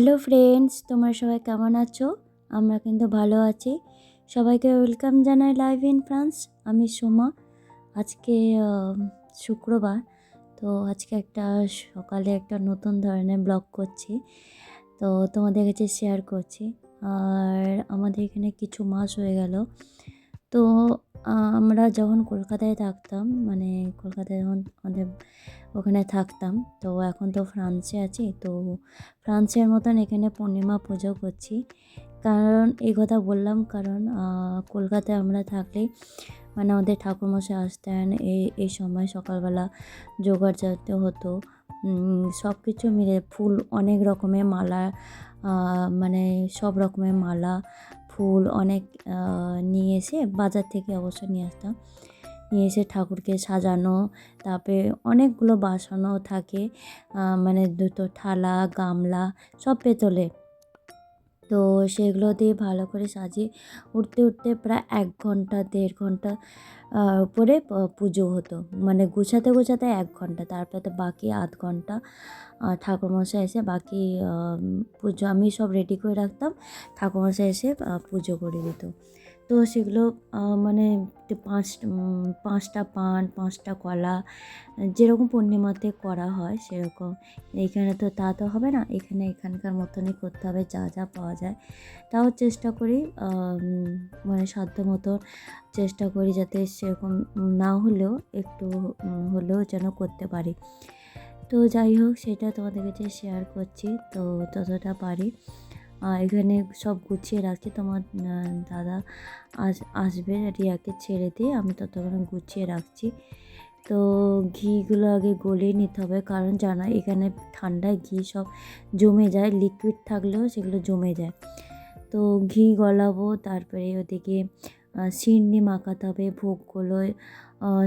Hello friends, তোমরা সবাই কেমন আছো? আমরা কিন্তু ভালো আছি। সবাইকে ওয়েলকাম জানাই লাইভ ইন ফ্রান্স। আমি সোমা। আজকে শুক্রবার, তো আজকে একটা সকালে একটা নতুন ধরনের ব্লগ করছি। তো তোমাদের কাছে শেয়ার করছি। আর আমাদের এখানে কিছু মাস হয়ে গেল। তো, আমরা যখন কলকাতায় থাকতাম মানে কলকাতায় যখন আমাদের ওখানে থাকতাম, তো এখন তো ফ্রান্সে আছি, তো ফ্রান্সের মতন এখানে পূর্ণিমা পুজো করছি। কারণ, এই কথা বললাম কারণ কলকাতায় আমরা থাকলেই মানে আমাদের ঠাকুরমশাই আসতেন এই এই সময় সকালবেলা জোগাড় যাতে হতো সব কিছু মিলে ফুল অনেক রকমের মালা মানে সব রকমের মালা ফুল অনেক নিয়ে এসে বাজার থেকে অবশ্য নিয়ে আসতাম। নিয়ে এসে ঠাকুরকে সাজানো, তারপরে অনেকগুলো বাসনও থাকে মানে দুটো থালা, গামলা সব পেতলে। তো সেগুলো দিয়ে ভালো করে সাজিয়ে উঠতে উঠতে প্রায় এক ঘণ্টা, দেড় ঘণ্টা উপরে পুজো হতো। মানে গুছাতে গুছাতে এক ঘণ্টা, তারপরে তো বাকি আধ ঘণ্টা। ঠাকুরমশাই এসে বাকি পুজো, আমি সব রেডি করে রাখতাম। ঠাকুরমশাই এসে পুজো করে দিত। তো সেগুলো মানে পাঁচ পাঁচটা পান, পাঁচটা কলা, যেরকম পূর্ণিমাতে করা হয় সেরকম। এইখানে তো তা তো হবে না, এখানে এখানকার মতনই করতে হবে, যা যা পাওয়া যায়। তাও চেষ্টা করি মানে সাধ্য মতো চেষ্টা করি যাতে সেরকম না হলেও একটু হলেও যেন করতে পারি। তো যাই হোক, সেটা তোমাদের কাছে শেয়ার করছি, তো যতটা পারি। এখানে সব গুছিয়ে রাখছি। তোমার দাদা আস আসবে রিয়াকে ছেড়ে দিয়ে। আমি ততক্ষণ গুছিয়ে রাখছি। তো ঘিগুলো আগে গলিয়ে নিতে হবে। কারণ জানা, এখানে ঠান্ডায় ঘি সব জমে যায়। লিকুইড থাকলেও সেগুলো জমে যায়। তো ঘি গলাবো, তারপরে ওদিকে সিন্নি মাখাতে হবে, ভোগগুলো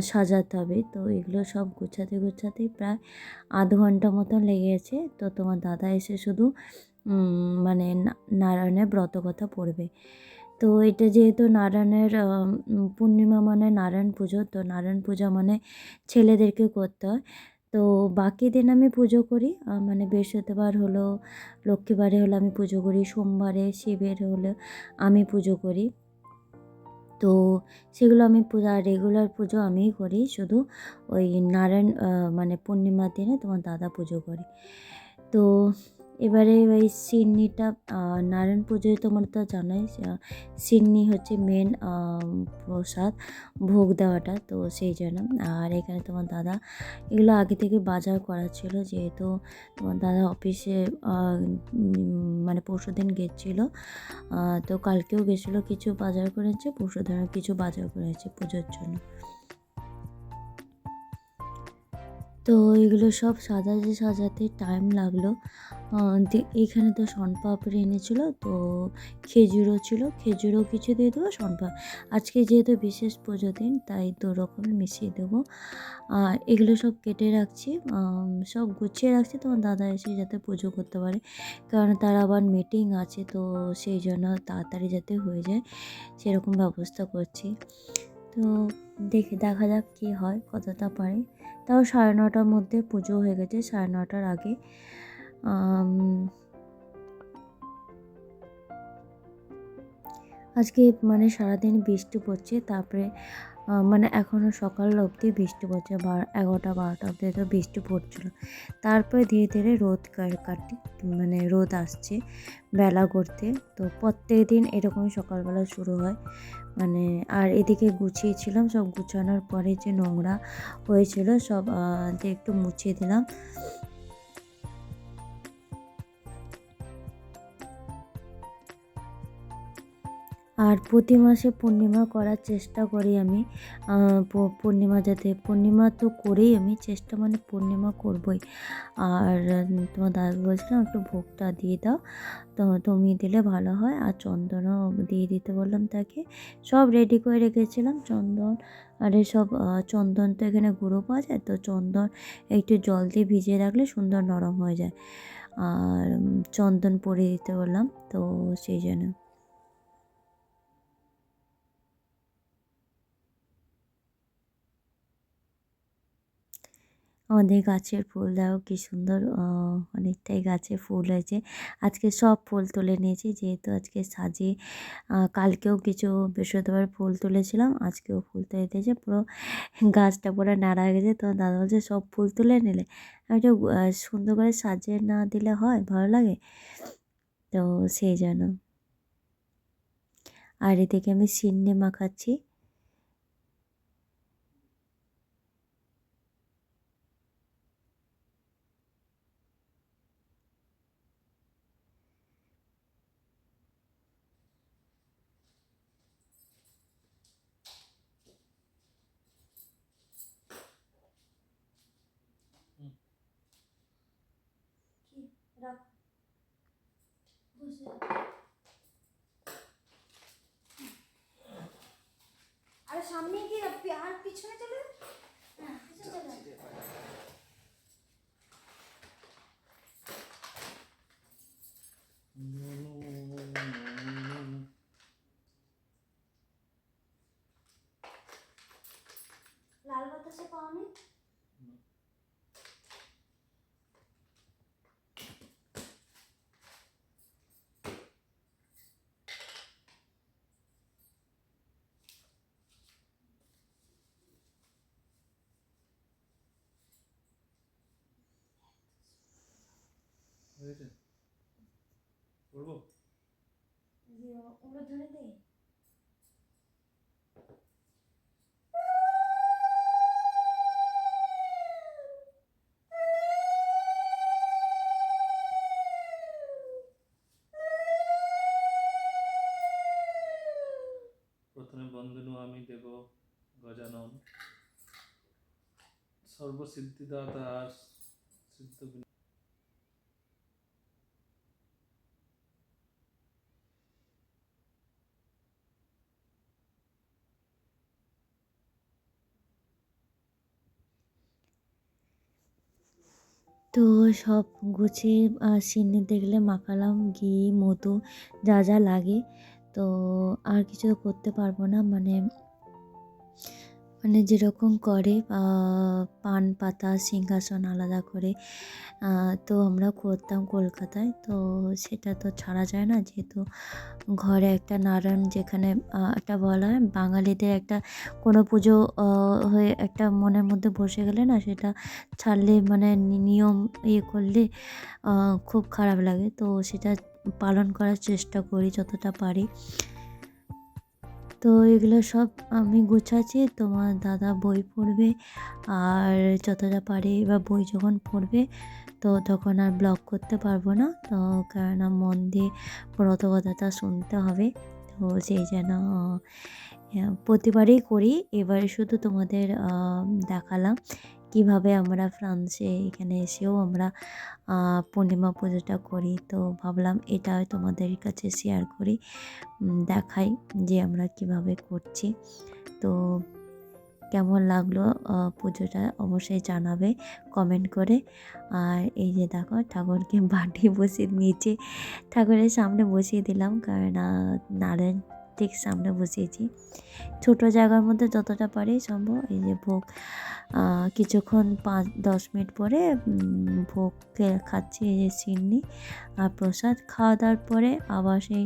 সাজাতে হবে। তো এগুলো সব গুছাতে, গুছাতেই প্রায় আধ ঘণ্টা মতন লেগে গেছে তো তোমার দাদা এসে শুধু মানে নারায়ণের ব্রত কথা পড়বে। তো এটা যেহেতু নারায়ণের পূর্ণিমা মানে নারায়ণ পুজো, তো নারায়ণ পূজা মানে ছেলেদেরকে করতে হয়। তো বাকি দিন আমি পুজো করি মানে বৃহস্পতিবার হলো, লক্ষ্মীবারে হলো আমি পুজো করি, সোমবারে শিবের হলে আমি পুজো করি। তো সেগুলো আমি পূজা রেগুলার পুজো আমিই করি, শুধু ওই নারায়ণ মানে পূর্ণিমার দিনে তোমার দাদা পুজো করে। তো এবারে ওই সিন্নিটা নারায়ণ পুজোয় তোমার তো জানোই সিন্নি হচ্ছে মেন প্রসাদ, ভোগ দেওয়াটা, তো সেই জন্য। আর এখানে তোমার দাদা, এগুলো আগে থেকে বাজার করা ছিল, যেহেতু তোমার দাদা অফিসে মানে পরশু দিন গেছিল তো কালকেও গেছিল, কিছু বাজার করেছে, পরশু দিনও কিছু বাজার করেছে পুজোর জন্য। তো এগুলো সব সাজাতে সাজাতে টাইম লাগল। এখানে তো শনপাপড়ি এনেছিল, তো খেজুরও ছিল, খেজুরও কিছু দিয়ে দেবো শনপাপ আজকে যেহেতু বিশেষ পুজো দিন, তাই দু রকমের মিশিয়ে দেবো। আর এগুলো সব কেটে রাখছি সব গুছিয়ে রাখছি, তোমার দাদা এসে যাতে পুজো করতে পারে, কারণ তার আবার মিটিং আছে, তো সেই জন্য তাড়াতাড়ি যাতে হয়ে যায়, সেরকম ব্যবস্থা করছি। তো দেখে, দেখা যাক কী হয়, কতটা পারে। তাও সাড়ে নটার মধ্যে পুজো হয়ে গেছে, সাড়ে নটার আগে। আজকে মানে সারাদিন বৃষ্টি পড়ছে, তারপরে মানে এখনও সকাল অবধি বৃষ্টি পড়ছে, বার, এগারোটা, বারোটা অবধি তো বৃষ্টি পড়ছিল। তারপরে ধীরে ধীরে রোদ কাটি মানে রোদ আসছে বেলা করতে। তো প্রত্যেক দিন এরকমই সকালবেলা শুরু হয়। মানে আর এদিকে গুছিয়েছিলাম, সব গুছানোর পরে যে নোংরা হয়েছিল সব একটু মুছিয়ে দিলাম। আর প্রতি মাসে পূর্ণিমা করার চেষ্টা করি আমি। পূর্ণিমা যাতে, পূর্ণিমা তো করেই আমি চেষ্টা মানে পূর্ণিমা করবই। আর তোমার দাদা বলছিলাম একটু ভোগটা দিয়ে দাও। তো তুমি দিলে ভালো হয়। আর চন্দনও দিয়ে দিতে বললাম তাকে। সব রেডি করে রেখেছিলাম চন্দন। আর সব চন্দন তো এখানে গুঁড়ো পাওয়া যায়। তো চন্দন একটু জল দিয়ে ভিজিয়ে রাখলে সুন্দর নরম হয়ে যায়। আর চন্দন পরিয়ে দিতে বললাম। তো সেই জন্য। আমাদের গাছের ফুল, দেখো কি সুন্দর অনেকটাই গাছে ফুল হয়েছে। আজকে সব ফুল তুলে নিয়েছি, যেহেতু আজকে সাজে কালকেও কিছু বৃহস্পতিবার ফুল তুলেছিলাম, আজকেও ফুল তুলে দিয়েছে, পুরো গাছটা পুরো নাড়া গেছে। তো দাদা বলছে, সব ফুল তুলে নিলে? আমি একটু সুন্দর করে সাজিয়ে না দিলে হয়, ভালো লাগে? তো সেই জন্য। আর এদিকে আমি সিন্নি মাখাচ্ছি। আরে সামনে পি- আর পিছনে চলে। হ্যাঁ। লাল বাতাসে পাওনি হয়েছে? ওগুলো দে। প্রথমে বন্দনু আমি দেব গজানন। সর্বসিদ্ধিদাতা আর সিদ্ধ তো সব গুছিয়ে সিন্নি দেখলে মাখালাম ঘি, মধু, যা যা লাগে। তো আর কিছু করতে পারব না মানে মানে যেরকম করে পান, পাতা, সিংহাসন আলাদা করে তো আমরা করতাম কলকাতায়। তো সেটা তো ছাড়া যায় না, যেহেতু ঘরে একটা নারায়ণ যেখানে একটা বলা হয়, বাঙালিদের একটা কোনো পুজো হয়ে একটা মনের মধ্যে বসে গেলে না, সেটা ছাড়লে মানে নিয়ম ইয়ে করলে খুব খারাপ লাগে। তো সেটা পালন করার চেষ্টা করি যতটা পারি। তো এগুলো সব আমি গোছাচ্ছি, তোমার দাদা বই পড়বে আর যতটা পারে এবার বই যখন পড়বে, তো তখন আর ব্লগ করতে পারব না। তো কেননা মন দিয়ে ব্রত কথাটা শুনতে হবে। তো সেই যেন প্রতিবারেই করি। এবারে শুধু তোমাদের দেখালাম। কীভাবে আমরা ফ্রান্সে এখানে এসেও আমরা পূর্ণিমা পুজোটা করি। তো ভাবলাম এটা তোমাদের কাছে শেয়ার করি দেখাই যে আমরা কীভাবে করছি। তো কেমন লাগল পুজোটা অবশ্যই জানাবে কমেন্ট করে। আর এই যে দেখো, ঠাকুরকে বাটি বসিয়ে নিচে ঠাকুরের সামনে বসিয়ে দিলাম, কারণ নারায়ণ ঠিক সামনে বসিয়েছি ছোটো জায়গার মধ্যে যতটা পারি সম্ভব এই যে ভোগ কিছুক্ষণ পাঁচ, দশ মিনিট পরে ভোগ খাচ্ছি এই যে সিন্নি আর প্রসাদ। খাওয়া দাওয়ার পরে আবার সেই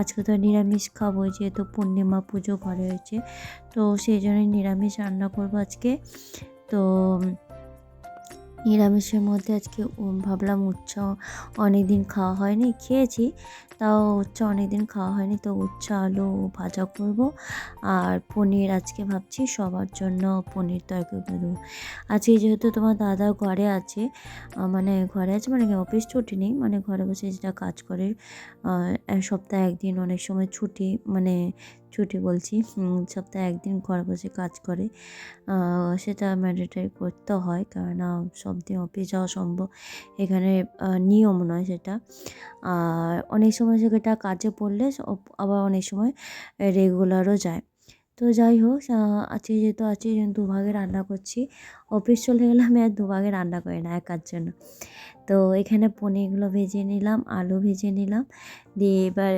আজকে তো নিরামিষ খাব, যেহেতু পূর্ণিমা পুজো ঘরে হয়েছে, তো সেই জন্যই নিরামিষ রান্না করব আজকে। তো নিরামিষের মধ্যে আজকে ভাবলাম উচ্চ অনেক দিন খাওয়া হয়নি, খেয়েছি। তাও উচ্চ অনেক দিন খাওয়া হয়নি, তো উচ্চ আলু ভাজা করব। আর পনির আজকে ভাবছি সবার জন্য পনির তরকারি করে দেবো। আজকে যেহেতু তোমার দাদা ঘরে আছে মানে ঘরে আছে মানে অফিস ছুটি নেই মানে ঘরে বসে যেটা কাজ করে সপ্তাহে একদিন অনেক সময় ছুটি মানে ছুটি বলছি। সপ্তাহে একদিন ঘরে বসে কাজ করে। সেটা ম্যান্ডেটারি করতে হয় কারণ সব দিন অফিস যাওয়া সম্ভব। এখানে নিয়ম নয় সেটা। আর অনেক সময় সেটা কাজে পড়লে আবার অনেক সময় রেগুলারও যায়। তো যাই হোক আজকে যেহেতু আজকে দুভাগে রান্না করছি, অফিস চলে গেলে আমি আর দুভাগে রান্না করি না, একার জন্য। তো এখানে পনিরগুলো ভেজে নিলাম, আলু ভেজে নিলাম, দিয়ে এবার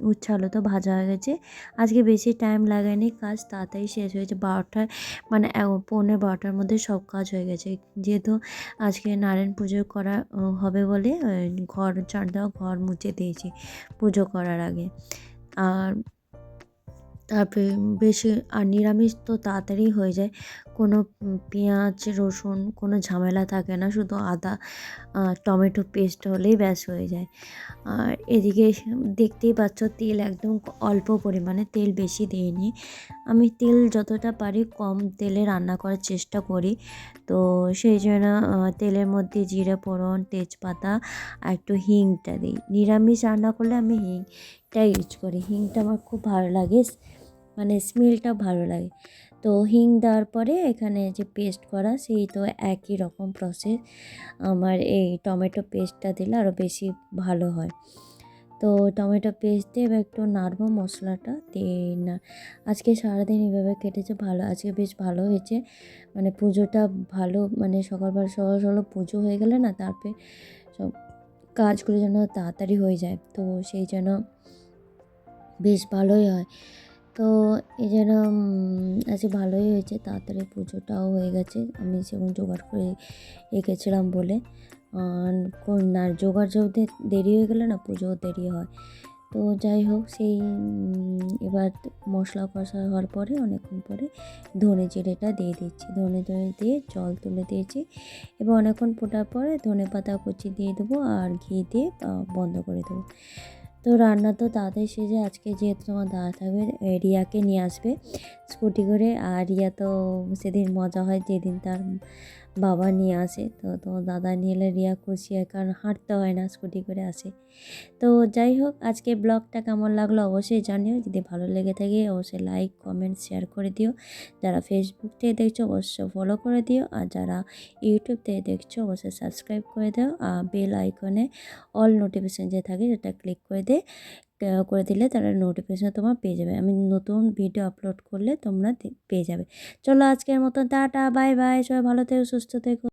উচ্ছে আলু তো ভাজা হয়ে গেছে। আজকে বেশি টাইম লাগেনি, কাজ তাড়াতাড়ি শেষ হয়েছে, বারোটার মানে এ- পৌনে বারোটার মধ্যে সব কাজ হয়ে গেছে। যেহেতু আজকে নারায়ণ পুজো করা হবে বলে ঘর ঝাড় দেওয়া ঘর মুছে দিয়েছি পুজো করার আগে। আর তারপরে বেশি, আর নিরামিষ তো তাড়াতাড়ি হয়ে যায়। কোনো পেঁয়াজ, রসুন, কোনো ঝামেলা থাকে না, শুধু আদা টমেটো পেস্ট হলেই ব্যাস হয়ে যায়। আর এদিকে দেখতেই পাচ্ছ তেল একদম অল্প পরিমাণে, তেল বেশি দিইনি। আমি তেল যতটা পারি কম তেলে রান্না করার চেষ্টা করি। তো সেই জন্য তেলের মধ্যে জিরে ফোড়ন, তেজপাতা আর একটু হিংটা দিই। নিরামিষ রান্না করলে আমি হিংটা ইউজ করি। হিংটা আমার খুব ভালো লাগে। মানে স্মেলটা ভালো লাগে। তো হিং দেওয়ার পরে এখানে যে পেস্ট করা, সেই তো একই রকম প্রসেস আমার এই টমেটো পেস্টটা দিলে আরও বেশি ভালো হয়। তো টমেটো পেস্ট দিয়ে এবার একটু নাড়বো মশলাটা, দিয়ে না, আজকে সারাদিন এভাবে কেটেছে ভালো, আজকে বেশ ভালো হয়েছে। মানে পুজোটা ভালো মানে সকালবেলা সকাল সকাল পুজো হয়ে গেলে না, তারপরে সব কাজগুলো যেন তাড়াতাড়ি হয়ে যায়। তো সেই জন্য বেশ ভালোই হয়। তো এই উম, আজকে ভালোই হয়েছে তাড়াতাড়ি পুজোটাও হয়ে গেছে। আমি সেরকম জোগাড় করে রেখেছিলাম বলে। আর জোগাড় যদি দেরি হয়ে গেলে না পুজোও দেরি হয়। তো যাই হোক সেই এবার মশলা কষা হওয়ার পরে অনেকক্ষণ পরে ধনে জিরেটা দিয়ে দিচ্ছি। ধনে জিরে দিয়ে জল তুলে দিয়েছি। এবার অনেকক্ষণ ফোটার পরে ধনে পাতা কুচি দিয়ে দেবো আর ঘি দিয়ে বন্ধ করে দেবো। তো রান্না তো তাড়াতাড়ি সেজে আজকে যেহেতু তোমার দাদা থাকবে রিয়াকে নিয়ে আসবে স্কুটি করে। আর রিয়া তো সেদিন মজা হয় যেদিন তার বাবা নিয়ে আসে। তো তোমার দাদা নিয়ে এলে রিয়া খুশি হয় কারণ হাঁটতে হয় না স্কুটি করে আসে। তো যাই হোক আজকে ব্লগটা কেমন লাগল অবশ্যই জানিও। যদি ভালো লেগে থাকে অবশ্যই লাইক কমেন্ট শেয়ার করে দিও। যারা ফেসবুক থেকে দেখছ অবশ্যই ফলো করে দিও। আর যারা ইউটিউব থেকে দেখছ অবশ্যই সাবস্ক্রাইব করে দিও। আর বেল আইকনে অল নোটিফিকেশান যে থাকে সেটা ক্লিক করে আহ, করে দিলে তারা নোটিফিকেশান তোমার পেয়ে যাবে। আমি নতুন ভিডিও আপলোড করলে তোমরা পেয়ে যাবে। চলো আজকের মতন, টাটা বাই বাই সবাই ভালো থেকো, সুস্থ থেকো।